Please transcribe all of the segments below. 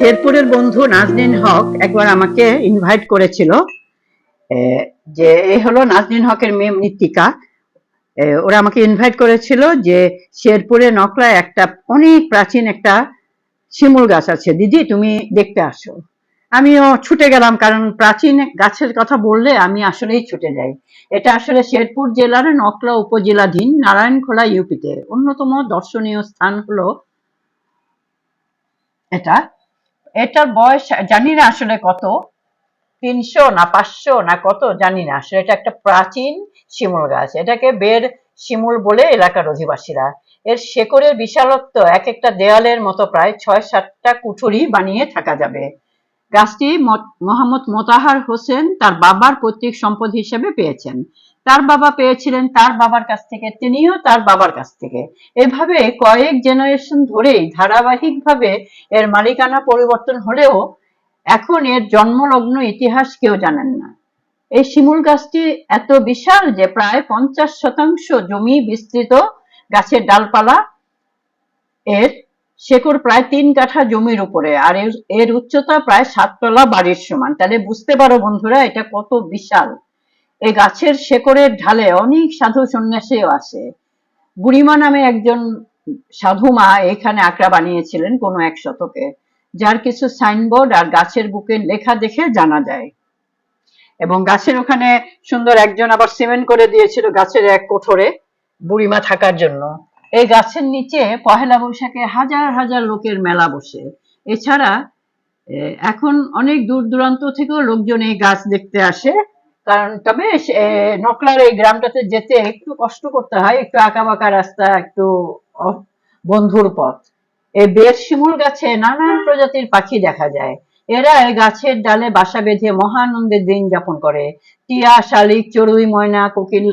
শেরপুরের বন্ধু নাজনীন হক একবার আমাকে ইনভাইট করেছিল যে এই হলো নাজনীন হকের মেয়ে মৃত্তিকা। এ, ওরা আমাকে ইনভাইট করেছিল যে শেরপুরে নকলায় একটা অনেক প্রাচীন একটা শিমুল গাছ আছে। দিদি তুমি দেখতে আসো। আমিও ছুটে গেলাম কারণ প্রাচীন গাছের কথা বললে আমি আসলেই ছুটে যাই। এটা আসলে শেরপুর জেলার নকলা উপজেলাধীন নারায়ণখোলা ইউপিতে। অন্যতম দর্শনীয় স্থান হলো এটা। এটার বয়স জানি না আসলে কত, তিনশো না পাঁচশো না কত জানি না আসলে। এটা একটা প্রাচীন শিমুল গাছ। এটাকে বের শিমুল বলে এলাকার অধিবাসীরা। এর শেকড়ের বিশালত্ব এক একটা দেয়ালের মতো প্রায় ছয় সাতটা কুঠুরি বানিয়ে থাকা যাবে। গাছটি মোহাম্মদ মোতাহার হোসেন তার বাবার পৈতৃক সম্পদ হিসেবে পেয়েছেন। তার বাবা পেয়েছিলেন তার বাবার কাছ থেকে, তিনিও তার বাবার কাছ থেকে। এভাবে কয়েক জেনারেশন ধরেই ধারাবাহিকভাবে এর মালিকানা পরিবর্তন হলেও এখন এর জন্মলগ্ন ইতিহাস কেউ জানেন না। এই শিমুল গাছটি এত বিশাল যে প্রায় পঞ্চাশ শতাংশ জমি বিস্তৃত গাছের ডালপালা এর শেকড় প্রায় তিন কাঠা জমির উপরে, আর এর- উচ্চতা প্রায় সাততলা বাড়ির সমান। তাহলে বুঝতে পারো বন্ধুরা, এটা কত বিশাল। এই গাছের শেকড়ের ঢালে অনেক সাধু সন্ন্যাসীও আসে। বুড়িমা নামে একজন সাধু মা এখানে আঁকড়া বানিয়েছিলেন কোনো এক শতকে, যার কিছু সাইনবোর্ড আর গাছের বুকে লেখা দেখে জানা যায়। এবং গাছের ওখানে সুন্দর একজন আবার সিমেন্ট করে দিয়েছিল গাছের এক কোঠরে বুড়িমা থাকার জন্য। এই গাছের নিচে পহেলা বৈশাখে হাজার হাজার লোকের মেলা বসে। এছাড়া এখন অনেক দূর দূরান্ত থেকেও লোকজন এই গাছ দেখতে আসে। কারণ তবে নকলার এই গ্রামটাতে যেতে একটু কষ্ট করতে হয়, একটু আঁকা বাঁকা রাস্তা, একটু বন্ধুর পথ। এই বের শিমুল গাছে নানান প্রজাতির পাখি দেখা যায়। এরা গাছের ডালে বাসা বেঁধে মহানন্দের দিন যাপন করে। টিয়া, শালিক, চড়ুই, ময়না, কোকিল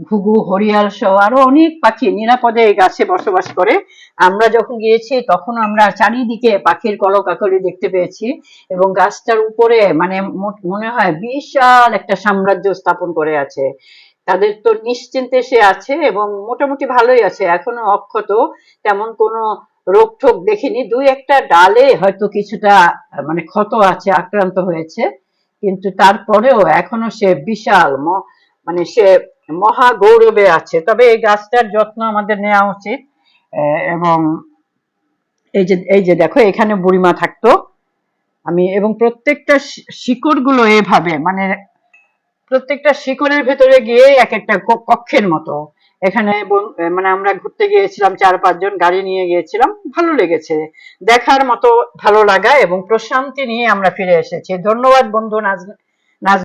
ঘুঘু, হরিয়াল সহ আরও অনেক পাখি নিরাপদে এই গাছে বসবাস করে। আমরা যখন গিয়েছি তখন আমরা চারিদিকে পাখির কলকাকলি দেখতে পেয়েছি এবং গাছটার উপরে মানে মনে হয় বিশাল একটা সাম্রাজ্য স্থাপন করে আছে। তাদের তো নিশ্চিন্তে সে আছে এবং মোটামুটি ভালোই আছে। এখনও অক্ষত, তেমন কোনো রোগ টোগ দেখিনি। দুই একটা ডালে হয়তো কিছুটা মানে ক্ষত আছে, আক্রান্ত হয়েছে। কিন্তু তারপরেও এখনও সে বিশাল মানে সে মহা গৌরবে আছে। তবে এই গাছটার যত্ন আমাদের নেওয়া উচিত। এবং এই যে এই যে দেখো, এখানে বুড়িমা থাকতো। আমি, এবং প্রত্যেকটা শিকড়গুলো এভাবে মানে প্রত্যেকটা শিকড়ের ভেতরে গিয়ে এক একটা কক্ষের মতো। এখানে মানে আমরা ঘুরতে গিয়েছিলাম, চার পাঁচজন গাড়ি নিয়ে গিয়েছিলাম, ভালো লেগেছে। দেখার মতো ভালো লাগা এবং প্রশান্তি নিয়ে আমরা ফিরে এসেছি। ধন্যবাদ বন্ধু নাজ